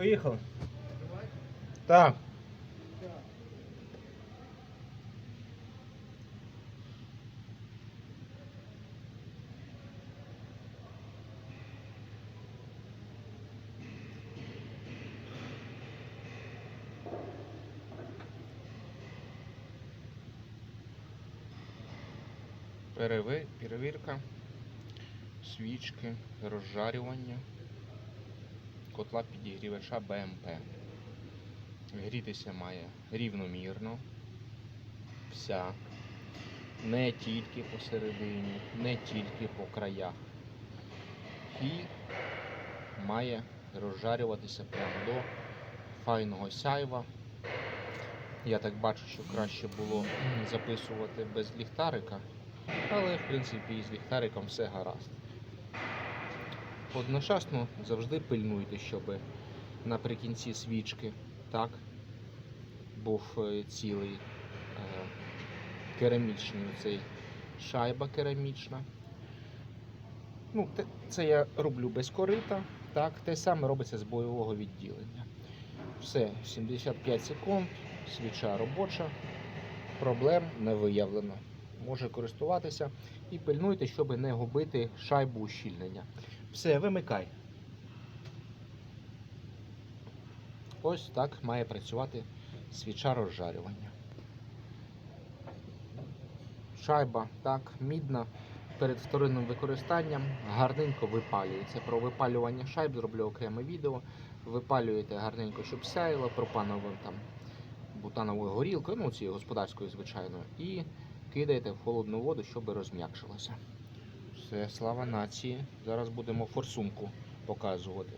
Поїхали. Так. Перевірка свічки, розжарювання котла підігрівача БМП. Грітися має рівномірно. Вся. Не тільки посередині, не тільки по краях. І має розжарюватися прямо до файного сяйва. Я так бачу, що краще було записувати без ліхтарика, але в принципі з ліхтариком все гаразд. Одночасно завжди пильнуйте, щоб наприкінці свічки так, був е, цілий е, керамічний цей шайба керамічна. Ну, це я роблю без корита. Так, те саме робиться з бойового відділення. Все, 75 секунд, свіча робоча, проблем не виявлено. Може користуватися і пильнуйте, щоб не губити шайбу ущільнення. Все, вимикай. Ось так має працювати свіча розжарювання. Шайба так, мідна перед вторинним використанням гарненько випалюється. Про випалювання шайб зроблю окреме відео. Випалюєте гарненько, щоб сяїло пропановим там бутановою горілкою, ну цією господарською, звичайно, і кидаєте в холодну воду, щоб розм'якшилося. Все, слава нації. Зараз будемо форсунку показувати.